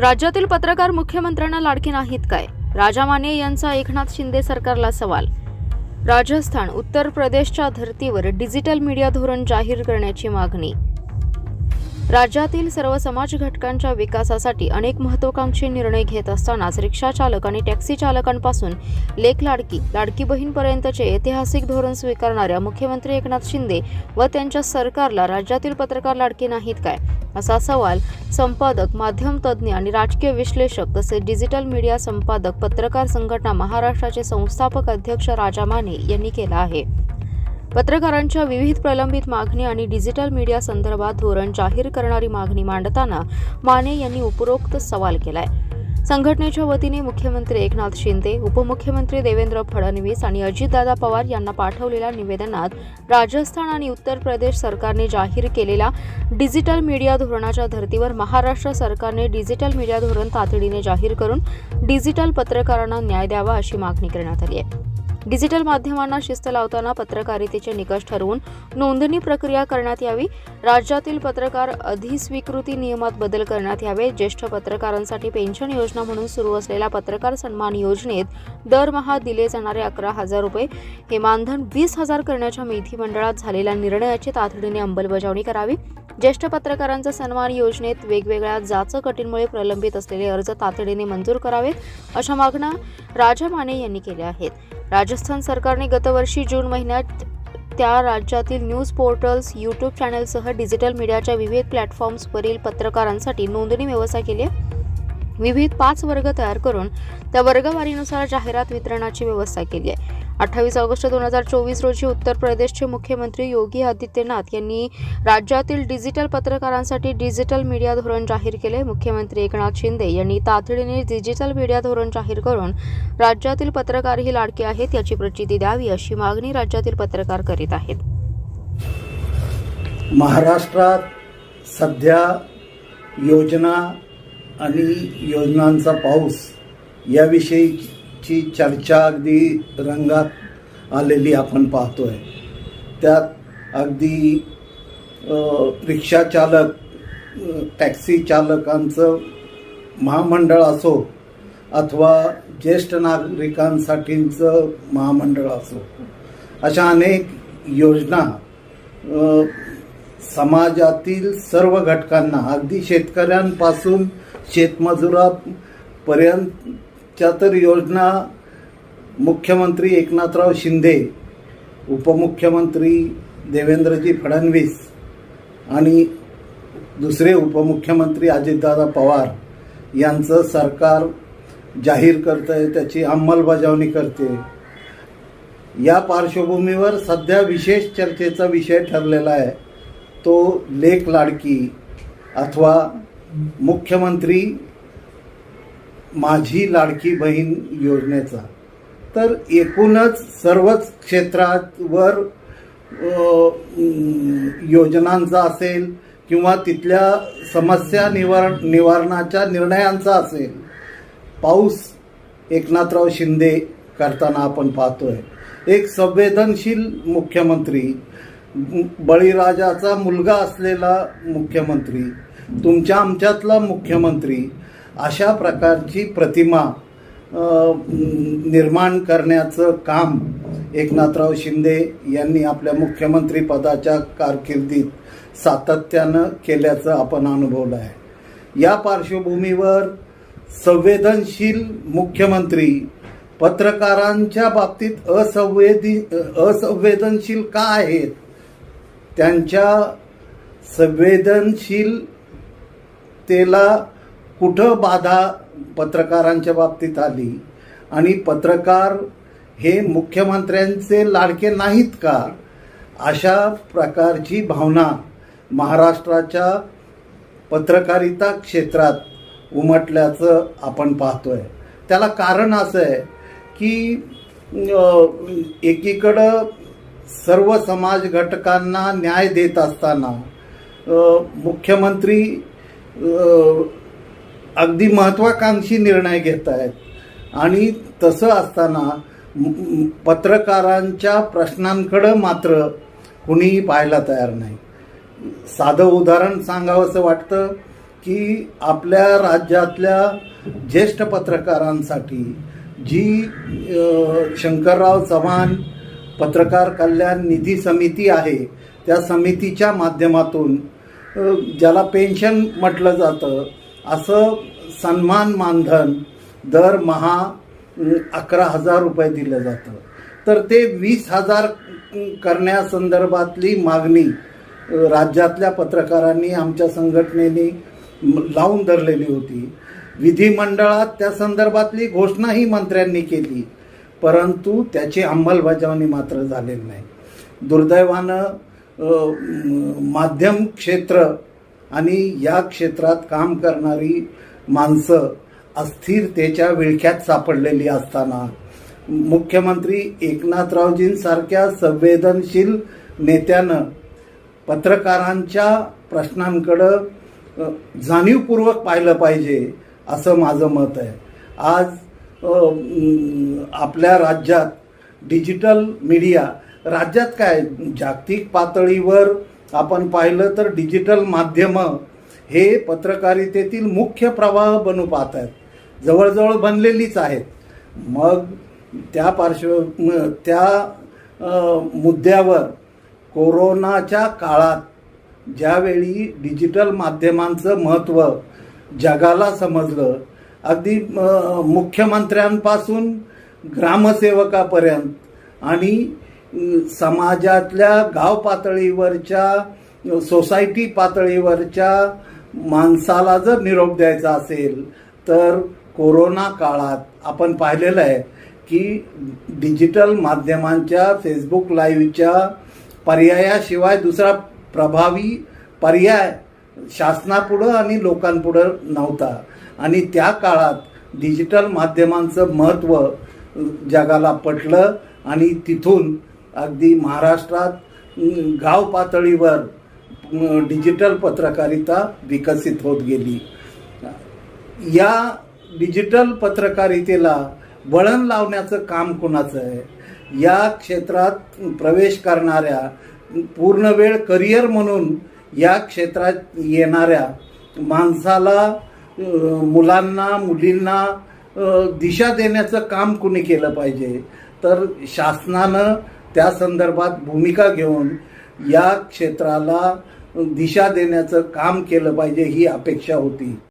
राज्यातील पत्रकार मुख्यमंत्र्यांना लाडके नाहीत काय? राजा माने यांचा एकनाथ शिंदे सरकारला सवाल. राजस्थान उत्तर प्रदेशच्या धर्तीवर डिजिटल मीडिया धोरण जाहीर करण्याची मागणी. राज्यातील सर्व समाज घटकांच्या विकासासाठी अनेक महत्वाकांक्षी निर्णय घेत असतानाच रिक्षा चालक आणि टॅक्सी चालकांपासून लेख लाडकी लाडकी बहीणपर्यंतचे ऐतिहासिक धोरण स्वीकारणाऱ्या मुख्यमंत्री एकनाथ शिंदे व त्यांच्या सरकारला राज्यातील पत्रकार लाडके नाहीत काय? असा सवाल संपादक माध्यम तज्ज्ञ आणि राजकीय विश्लेषक तसेच डिजिटल मीडिया संपादक पत्रकार संघटना महाराष्ट्राचे संस्थापक अध्यक्ष राजा माने यांनी केला आहे. पत्रकारांच्या विविध प्रलंबित मागणी आणि डिजिटल मीडिया संदर्भात धोरण जाहीर करणारी मागणी मांडताना माने यांनी उपरोक्त सवाल केलाय. संघटनेच्या वतीने मुख्यमंत्री एकनाथ शिंदे उपमुख्यमंत्री देवेंद्र फडणवीस आणि अजितदादा पवार यांना पाठवलेल्या निवेदनात राजस्थान आणि उत्तर प्रदेश सरकारने जाहीर केलेल्या डिजिटल मीडिया धोरणाच्या धर्तीवर महाराष्ट्र सरकारने डिजिटल मीडिया धोरण तातडीने जाहीर करून डिजिटल पत्रकारांना न्याय द्यावा अशी मागणी करण्यात आली आहे. डिजिटल माध्यमांना शिस्त लावताना पत्रकारितेचे निकष ठरवून नोंदणी प्रक्रिया करण्यात यावी. राज्यातील पत्रकार अधिस्वीकृती नियमात बदल करण्यात यावे. ज्येष्ठ पत्रकारांसाठी पेन्शन योजना म्हणून सुरू असलेल्या पत्रकार सन्मान योजनेत दरमहा दिले जाणारे अकरा हजार रुपये हे मानधन वीस हजार करण्याच्या विधिमंडळात झालेल्या निर्णयाची तातडीने अंमलबजावणी करावी. ज्येष्ठ पत्रकारांचा सन्मान योजनेत वेगवेगळ्या जाच कटींमुळे प्रलंबित असलेले अर्ज तातडीने मंजूर करावेत अशा मागण्या राजा माने यांनी केल्या आहेत. राजस्थान सरकारने गतवर्षी जून महिन्यात त्या राज्यातील न्यूज पोर्टल्स यूट्यूब चॅनलसह डिजिटल मीडियाच्या विविध प्लॅटफॉर्म्सवरील पत्रकारांसाठी नोंदणी व्यवस्था केली आहे. विविध पाच वर्ग तयार करून त्या वर्गवारीनुसार जाहिरात वितरणाची व्यवस्था केली आहे. अठ्ठावीस ऑगस्ट दोन हजार चोवीस रोजी उत्तर प्रदेशचे मुख्यमंत्री योगी आदित्यनाथ यांनी राज्यातील डिजिटल पत्रकारांसाठी डिजिटल मीडिया धोरण जाहीर केले. मुख्यमंत्री एकनाथ शिंदे यांनी तातडीने डिजिटल मीडिया धोरण जाहीर करून राज्यातील पत्रकार ही लाडके आहेत याची प्रचिती द्यावी अशी मागणी राज्यातील पत्रकार करीत आहेत. महाराष्ट्रात सध्या योजना आणि योजनांचा पाऊस ची चर्चा अगदी रंगात आलेली आपण पाहतोय. त्यात अगदी रिक्षा चालक टॅक्सी चालकांचं महामंडळ असो अथवा ज्येष्ठ नागरिकांसाठीचं महामंडळ असो अशा अनेक योजना समाजातील सर्व घटकांना अगदी शेतकऱ्यांपासून शेतमजुरापर्यंत च्या तर योजना मुख्यमंत्री एकनाथराव शिंदे उपमुख्यमंत्री देवेंद्रजी फडणवीस आणि दुसरे उपमुख्यमंत्री अजितदादा पवार यांचं सरकार जाहीर करत आहे त्याची अंमलबजावणी करते या पार्श्वभूमीवर सध्या विशेष चर्चेचा विषय ठरलेला आहे. तो लेख लाडकी अथवा मुख्यमंत्री माझी लाडकी बहीण योजनेचा. तर एकूणच सर्वच क्षेत्रावर योजनांचा असेल किंवा तिथल्या समस्या निवार निवारणाच्या निर्णयांचा असेल पाऊस एकनाथराव शिंदे करताना आपण पाहतोय. एक संवेदनशील मुख्यमंत्री बळीराजाचा मुलगा असलेला मुख्यमंत्री तुमच्या आमच्यातला मुख्यमंत्री अशा प्रकारची प्रतिमा निर्माण करण्याचं काम एकनाथराव शिंदे यांनी आपल्या मुख्यमंत्रीपदाच्या कारकिर्दीत सातत्यानं केल्याचं आपण अनुभवलं आहे. या पार्श्वभूमीवर संवेदनशील मुख्यमंत्री पत्रकारांच्या बाबतीत असंवेदी असंवेदनशील का आहेत? त्यांच्या संवेदनशीलतेला कुठं बाधा पत्रकारांच्या बाबतीत आली? आणि पत्रकार हे मुख्यमंत्र्यांचे लाडके नाहीत का? अशा प्रकारची भावना महाराष्ट्राच्या पत्रकारिता क्षेत्रात उमटल्याचं आपण पाहतो आहे त्याला कारण असं आहे की एकीकडं सर्व समाज घटकांना न्याय देत असताना मुख्यमंत्री अगदी महत्वाकांक्षी निर्णय घेत आहेत आणि तसं असताना पत्रकारांच्या प्रश्नांकडं मात्र कुणीही पाहायला तयार नाही. साधं उदाहरण सांगावंसं वाटतं की आपल्या राज्यातल्या ज्येष्ठ पत्रकारांसाठी जी शंकरराव चव्हाण पत्रकार कल्याण निधी समिती आहे त्या समितीच्या माध्यमातून ज्याला पेन्शन म्हटलं जातं असं सन्मान मानधन दरमहा अकरा हजार रुपये दिलं जातं. तर ते वीस हजार करण्यासंदर्भातली मागणी राज्यातल्या पत्रकारांनी आमच्या संघटनेने लावून धरलेली होती. विधिमंडळात त्या संदर्भातली घोषणाही मंत्र्यांनी केली परंतु त्याची अंमलबजावणी मात्र झालेली नाही. दुर्दैवानं माध्यम क्षेत्र आणि या क्षेत्रात काम करणारी माणसं अस्थिरतेच्या विळख्यात सापडलेली असताना मुख्यमंत्री एकनाथरावजींसारख्या संवेदनशील नेत्यानं पत्रकारांच्या प्रश्नांकडं जाणीवपूर्वक पाहिलं पाहिजे असं माझं मत आहे. आज आपल्या राज्यात डिजिटल मीडिया राज्यात काय? जागतिक पातळीवर आपण पाहिलं तर डिजिटल माध्यमं हे पत्रकारितेतील मुख्य प्रवाह बनू पाहत आहेत. जवळजवळ बनलेलीच आहेत. मग त्या पार्श्व त्या मुद्द्यावर कोरोनाच्या काळात ज्यावेळी डिजिटल माध्यमांचं महत्त्व जगाला समजलं अगदी मुख्यमंत्र्यांपासून ग्रामसेवकापर्यंत आणि समाजातल्या गाव पातळीवरच्या सोसायटी पातळीवरच्या माणसाला जर निरोप द्यायचा असेल तर कोरोना काळात आपण पाहिलेलं आहे की डिजिटल माध्यमांच्या फेसबुक लाईव्हच्या पर्यायाशिवाय दुसरा प्रभावी पर्याय शासनापुढं आणि लोकांपुढं नव्हता. आणि त्या काळात डिजिटल माध्यमांचं महत्त्व जगाला पटलं आणि तिथून अगदी महाराष्ट्रात गाव पातळीवर डिजिटल पत्रकारिता विकसित होत गेली. या डिजिटल पत्रकारितेला वळण लावण्याचं काम कुणाचं आहे? या क्षेत्रात प्रवेश करणाऱ्या पूर्ण वेळ करिअर म्हणून या क्षेत्रात येणाऱ्या माणसाला मुलांना मुलींना दिशा देण्याचं काम कुणी केलं पाहिजे? तर शासनानं त्या संदर्भात भूमिका घेऊन या क्षेत्राला दिशा देण्याचं काम केलं पाहिजे ही अपेक्षा होती.